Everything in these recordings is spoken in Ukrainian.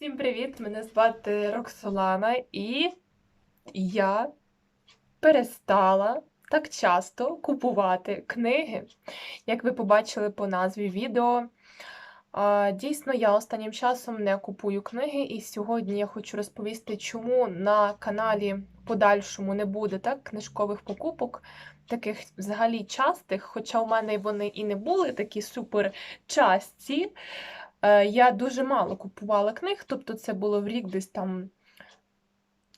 Всім привіт! Мене звати Роксолана, і я перестала так часто купувати книги. Як ви побачили по назві відео, дійсно я останнім часом не купую книги, і сьогодні я хочу розповісти, чому на каналі подальшому не буде так, книжкових покупок, таких взагалі частих, хоча у мене вони і не були такі супер часті. Е, Я дуже мало купувала книг, тобто це було в рік десь там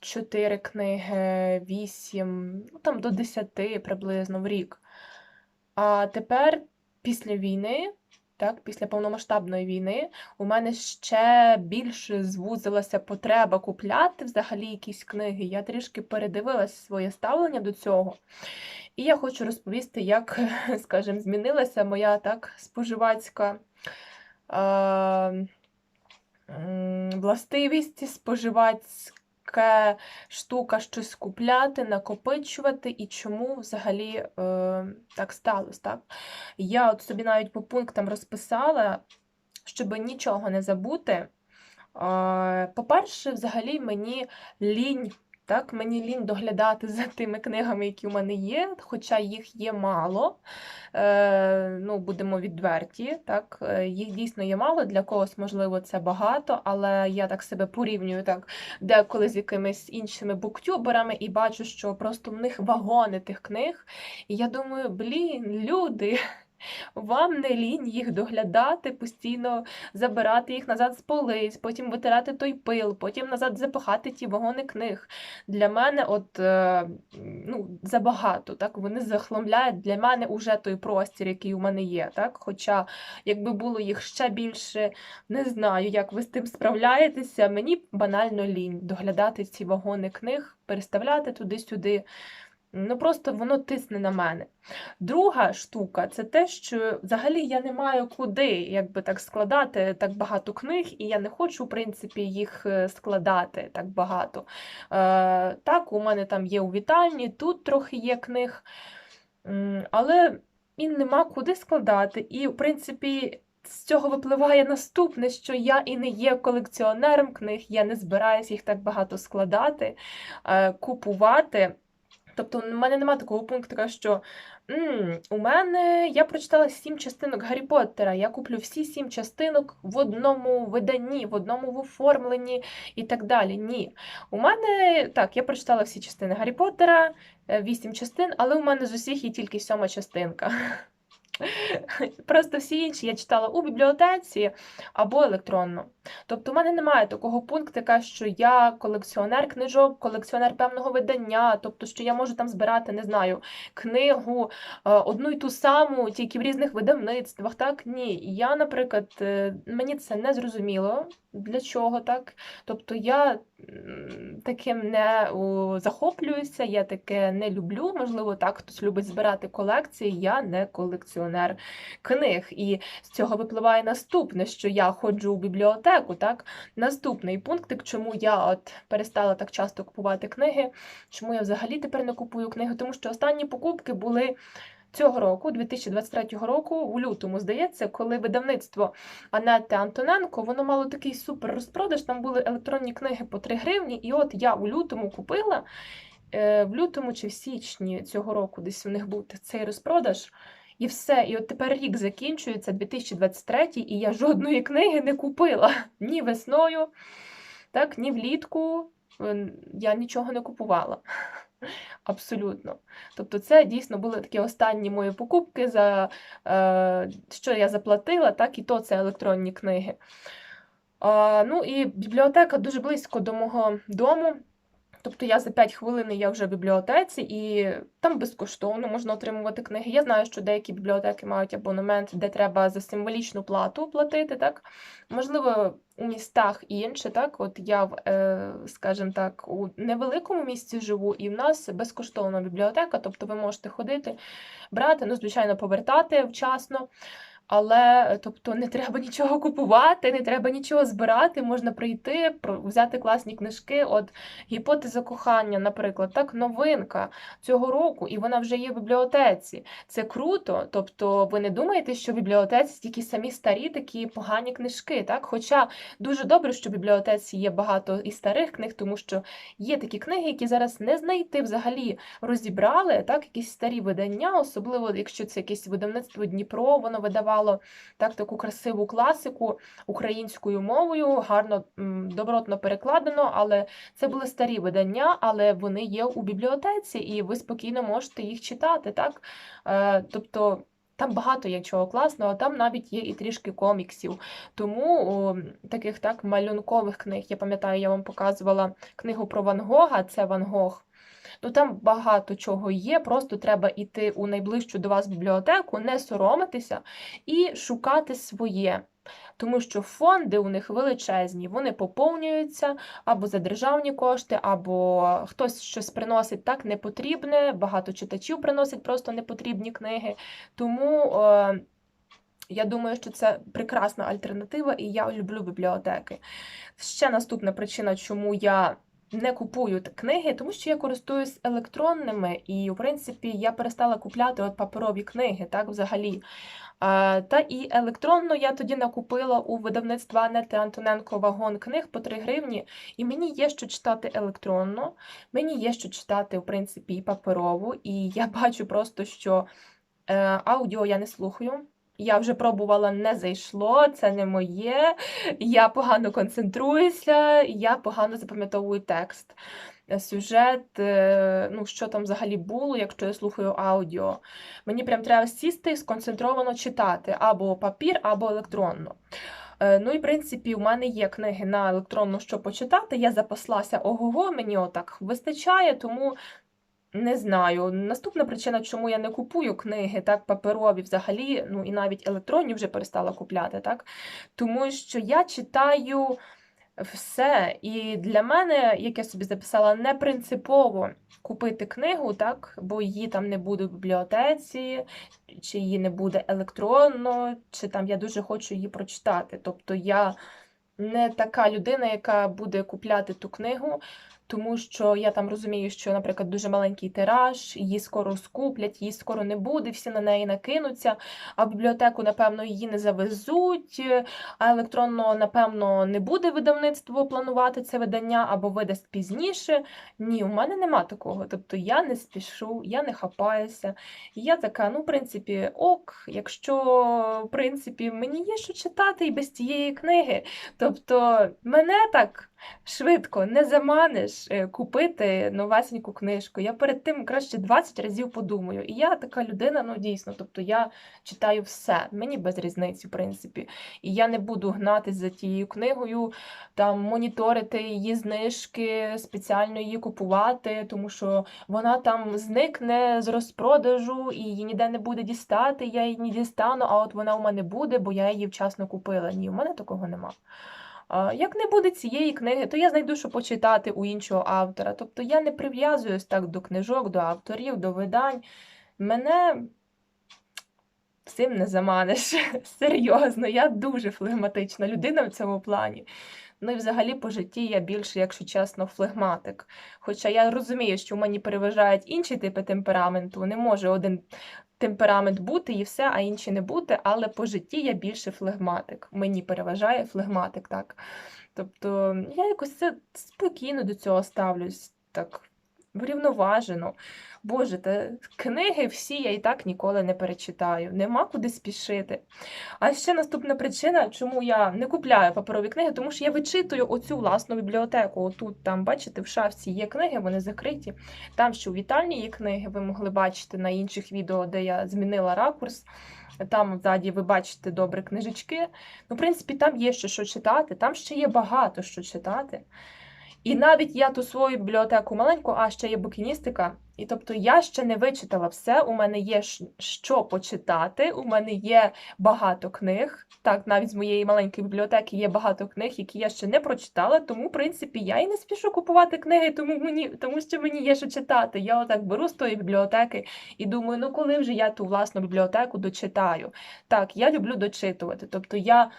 4 книги, 8, ну там до 10 приблизно в рік. А тепер, після війни, так, після повномасштабної війни, у мене ще більше звузилася потреба купляти взагалі якісь книги. Я трішки передивилася своє ставлення до цього. І я хочу розповісти, як, скажімо, змінилася моя так споживацька властивість, споживацька штука щось купляти, накопичувати і чому взагалі е, так сталося. Так? Я от собі навіть по пунктам розписала, щоб нічого не забути. Е, По-перше, взагалі мені лінь. Так, мені лінь доглядати за тими книгами, які у мене є, хоча їх є мало. Е, ну, будемо відверті. Так, е, їх дійсно є мало. Для когось, можливо, це багато, але я так себе порівнюю так деколи з якимись іншими буктюберами і бачу, що просто в них вагони тих книг. І я думаю, блін, люди. Вам не лінь їх доглядати, постійно забирати їх назад з полиць, потім витирати той пил, потім назад запихати ті вагони книг. Для мене от е, ну, забагато. Так? Вони захламляють для мене уже той простір, який у мене є. Так? Хоча, якби було їх ще більше, не знаю, як ви з тим справляєтеся. Мені банально лінь доглядати ці вагони книг, переставляти туди-сюди. Ну, просто воно тисне на мене. Друга штука це те, що взагалі я не маю куди якби так складати так багато книг, і я не хочу, в принципі, їх е, складати так багато. Е, так, у мене там є у вітальні, тут трохи є книг, але і нема куди складати. І, в принципі, з цього випливає наступне, що я і не є колекціонером книг, я не збираюся їх так багато складати, е, купувати. Тобто, в мене немає такого пункту, що «М, у мене я прочитала сім частинок Гаррі Поттера. Я куплю всі сім частинок в одному виданні, в одному в оформленні і так далі. Ні. У мене так, я прочитала всі частини Гаррі Поттера, е, вісім частин, але у мене з усіх є тільки сьома частинка. Просто всі інші я читала у бібліотеці або електронно. Тобто, у мене немає такого пункту, що я колекціонер книжок, колекціонер певного видання, тобто, що я можу там збирати, не знаю, книгу е, одну й ту саму, тільки в різних видавництвах. Так, ні. Я, наприклад, е, мені це не зрозуміло. Для чого так? Тобто я таким не захоплююся, я таке не люблю. Можливо, так хтось любить збирати колекції. Я не колекціонер книг. І з цього випливає наступне, що я ходжу у бібліотеку. Так, наступний пунктик, чому я от перестала так часто купувати книги, чому я взагалі тепер не купую книги, тому що останні покупки були. Цього року, 2023 року, у лютому, здається, коли видавництво Анети Антоненко, воно мало такий супер розпродаж, там були електронні книги по 3 гривні, і от я у лютому купила, е, в лютому чи в січні цього року десь у них був цей розпродаж. І все. І от тепер рік закінчується, 2023, і я жодної книги не купила ні весною, так, ні влітку. е, Я нічого не купувала. Абсолютно. Тобто, це дійсно були такі останні мої покупки, за е, що я заплатила, так, і то це електронні книги. Ну і бібліотека дуже близько до мого дому. Тобто я за 5 хвилин я вже в бібліотеці, і там безкоштовно можна отримувати книги. Я знаю, що деякі бібліотеки мають абонемент, де треба за символічну плату платити. так. Можливо, у містах інше, так. От я, е, скажімо так, у невеликому місті живу, і в нас безкоштовна бібліотека, тобто ви можете ходити, брати, ну, звичайно, повертати вчасно. Але, е, тобто, не треба нічого купувати, не треба нічого збирати. Можна прийти, взяти класні книжки. От гіпотеза кохання, наприклад, так, новинка цього року, і вона вже є в бібліотеці. Це круто. Тобто, ви не думаєте, що в бібліотеці тільки самі старі такі погані книжки, так? Хоча дуже добре, що в бібліотеці є багато і старих книг, тому що є такі книги, які зараз не знайти взагалі розібрали, так, якісь старі видання, особливо якщо це якесь видавництво Дніпро, воно видавало так, таку красиву класику українською мовою, гарно, добротно перекладено, але це були старі видання, але вони є у бібліотеці, і ви спокійно можете їх читати. так? Е, тобто. Там багато є чого класного, там навіть є і трішки коміксів. Тому о, таких так малюнкових книг. Я пам'ятаю, я вам показувала книгу про Ван Гога, це Ван Гог. Ну там багато чого є, просто треба йти у найближчу до вас бібліотеку, не соромитися і шукати своє. Тому що фонди у них величезні, вони поповнюються або за державні кошти, або хтось щось приносить так непотрібне, багато читачів приносять просто непотрібні книги. Тому е, я думаю, що це прекрасна альтернатива, і я люблю бібліотеки. Ще наступна причина, чому я не купую книги, тому що я користуюсь електронними, і, в принципі, я перестала купляти от паперові книги, так, взагалі. А, та і електронно я тоді накупила у видавництва Анети Антоненко вагон книг по 3 гривні, і мені є що читати електронно, мені є що читати, в принципі, і паперову, і я бачу просто, що е, аудіо я не слухаю. Я вже пробувала, не зайшло, це не моє. Я погано концентруюся, я погано запам'ятовую текст, е, сюжет, е, ну що там взагалі було, якщо я слухаю аудіо. Мені прям треба сісти і сконцентровано читати або папір, або електронно. Е, Ну і в принципі, у мене є книги на електронну, що почитати. Я запаслася ого-го, мені отак вистачає, тому не знаю. Наступна причина, чому я не купую книги, так, паперові взагалі, ну і навіть електронні вже перестала купляти, так? Тому що я читаю все. І для мене, як я собі записала, не принципово купити книгу, так, бо її там не буде в бібліотеці, чи її не буде електронно, чи там я дуже хочу її прочитати. Тобто я не така людина, яка буде купляти ту книгу, тому що я там розумію, що, наприклад, дуже маленький тираж, її скоро скуплять, її скоро не буде, всі на неї накинуться, а в бібліотеку, напевно, її не завезуть, а електронно, напевно, не буде видавництво планувати це видання або видасть пізніше. Ні, у мене нема такого. Тобто я не спішу, я не хапаюся. Я така, ну, в принципі, ок, якщо, в принципі, мені є що читати і без цієї книги. Тобто мене так швидко не заманиш е, купити новесеньку книжку. Я перед тим краще 20 разів подумаю. І я така людина, ну дійсно, тобто я читаю все, мені без різниці, в принципі. І я не буду гнатись за тією книгою, там моніторити її знижки, спеціально її купувати, тому що вона там зникне з розпродажу і її ніде не буде дістати. Я її не дістану, а от вона у мене буде, бо я її вчасно купила. Ні, у мене такого нема. Як не буде цієї книги, то я знайду, що почитати у іншого автора. Тобто я не прив'язуюсь так до книжок, до авторів, до видань. Мене цим не заманиш. Серйозно, я дуже флегматична людина в цьому плані. Ну і взагалі по житті я більше, якщо чесно, флегматик. Хоча я розумію, що в мені переважають інші типи темпераменту, не може один темперамент бути і все, а інші не бути, але по житті я більше флегматик. Мені переважає флегматик, так. Тобто я якось це спокійно до цього ставлюсь, так врівноважено. Боже, та книги всі я і так ніколи не перечитаю. Нема куди спішити. А ще наступна причина, чому я не купляю паперові книги, тому що я вичитую оцю власну бібліотеку. Отут, там, бачите, в шафці є книги, вони закриті. Там ще у вітальні є книги, ви могли бачити на інших відео, де я змінила ракурс. Там ззаді ви бачите добре книжечки. Ну, в принципі, там є ще що читати, там ще є багато що читати. І навіть я ту свою бібліотеку маленьку, а ще є букіністика. І тобто я ще не вичитала все. У мене є що почитати, у мене є багато книг. Так, навіть з моєї маленької бібліотеки є багато книг, які я ще не прочитала. Тому, в принципі, я і не спішу купувати книги, тому мені, тому що мені є що читати. Я отак беру з тої бібліотеки і думаю, ну коли вже я ту власну бібліотеку дочитаю. Так, я люблю дочитувати. Тобто я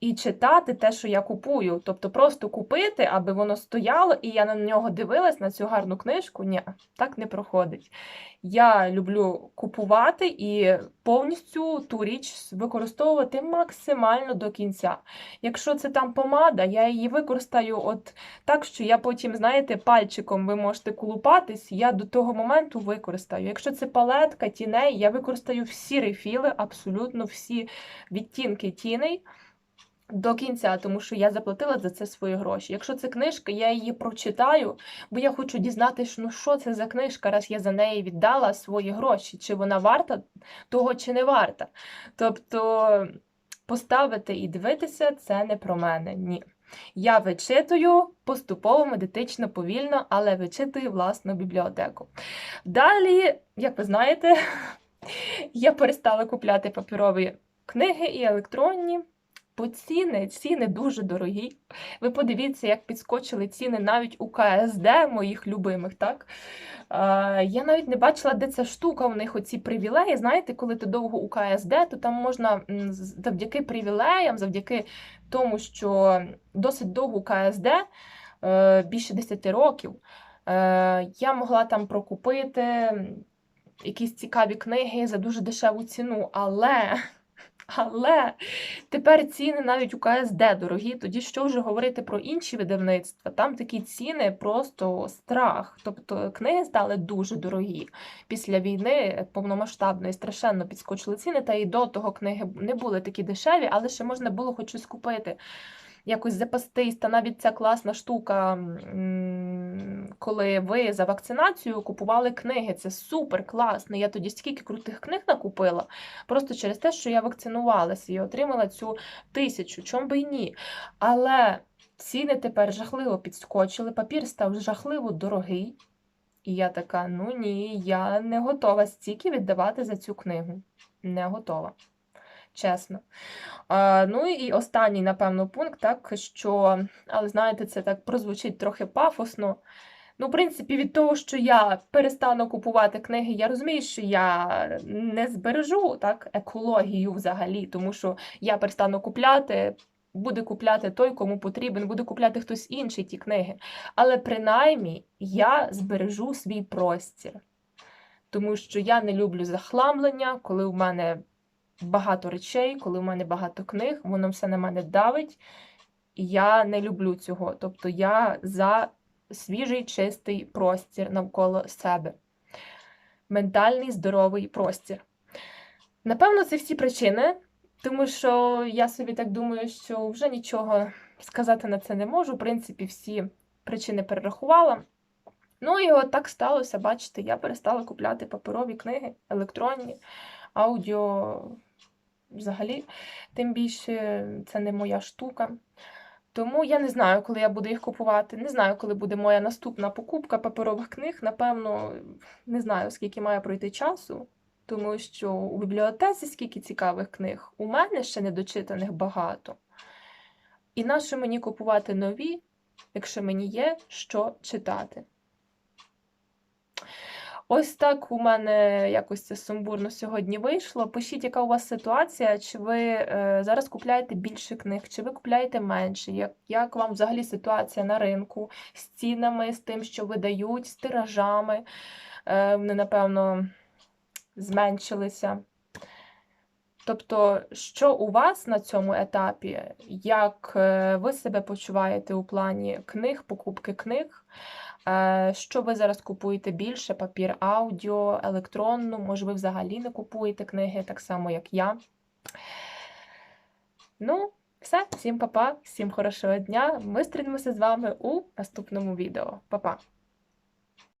і читати те, що я купую. Тобто просто купити, аби воно стояло, і я на нього дивилась на цю гарну книжку. Ні, так не проходить. Я люблю купувати і повністю ту річ використовувати максимально до кінця. Якщо це там помада, я її використаю от так, що я потім, знаєте, пальчиком ви можете колупатись, я до того моменту використаю. Якщо це палетка, тіней, я використаю всі рефіли, абсолютно всі відтінки тіней до кінця, тому що я заплатила за це свої гроші. Якщо це книжка, я її прочитаю, бо я хочу дізнатися, ну що це за книжка, раз я за неї віддала свої гроші, чи вона варта того, чи не варта. Тобто поставити і дивитися це не про мене. Ні. Я вичитую поступово, медитично, повільно, але вичитую власну бібліотеку. Далі, як ви знаєте, я перестала купляти паперові книги і електронні. Бо ціни, ціни дуже дорогі. Ви подивіться, як підскочили ціни навіть у КСД моїх любимих, так? Е, я навіть не бачила, де ця штука у них оці привілеї. Знаєте, коли ти довго у КСД, то там можна завдяки привілеям, завдяки тому, що досить довго у КСД, е, більше 10 років, е, я могла там прокупити якісь цікаві книги за дуже дешеву ціну, але. Але тепер ціни навіть у КСД дорогі, тоді що вже говорити про інші видавництва? Там такі ціни просто страх. Тобто книги стали дуже дорогі. Після війни повномасштабної страшенно підскочили ціни, та і до того книги не були такі дешеві, але ще можна було хоч щось купити. Якось запастись, та навіть ця класна штука, коли ви за вакцинацію купували книги. Це супер класно. Я тоді стільки крутих книг накупила, просто через те, що я вакцинувалася і отримала цю тисячу, чом би й ні. Але ціни тепер жахливо підскочили, папір став жахливо дорогий. І я така: ну ні, я не готова стільки віддавати за цю книгу. Не готова. Чесно. А, ну і останній, напевно, пункт, так, що, але знаєте, це так прозвучить трохи пафосно. Ну, в принципі, від того, що я перестану купувати книги, я розумію, що я не збережу так, екологію взагалі, тому що я перестану купляти, буде купляти той, кому потрібен, буде купляти хтось інший ті книги. Але принаймні я збережу свій простір. Тому що я не люблю захламлення, коли в мене багато речей, коли в мене багато книг, воно все на мене давить. І я не люблю цього. Тобто я за свіжий чистий простір навколо себе. Ментальний здоровий простір. Напевно, це всі причини, тому що я собі так думаю, що вже нічого сказати на це не можу. В принципі, всі причини перерахувала. Ну і от так сталося, бачите, я перестала купляти паперові книги, електронні, аудіо взагалі, тим більше це не моя штука. Тому я не знаю, коли я буду їх купувати. Не знаю, коли буде моя наступна покупка паперових книг. Напевно, не знаю, скільки має пройти часу, тому що у бібліотеці скільки цікавих книг, у мене ще недочитаних багато. І нащо мені купувати нові, якщо мені є що читати? Ось так у мене якось це сумбурно сьогодні вийшло. Пишіть, яка у вас ситуація, чи ви е, зараз купляєте більше книг, чи ви купляєте менше? Як, як вам взагалі ситуація на ринку з цінами, з тим, що видають, з тиражами? Е, вони, напевно, зменшилися. Тобто, що у вас на цьому етапі, як е, ви себе почуваєте у плані книг, покупки книг? Е, Що ви зараз купуєте більше? Папір, аудіо, електронну, може, ви взагалі не купуєте книги, так само, як я. Ну, все, всім па-па, всім хорошого дня. Ми стрінемося з вами у наступному відео. Па-па!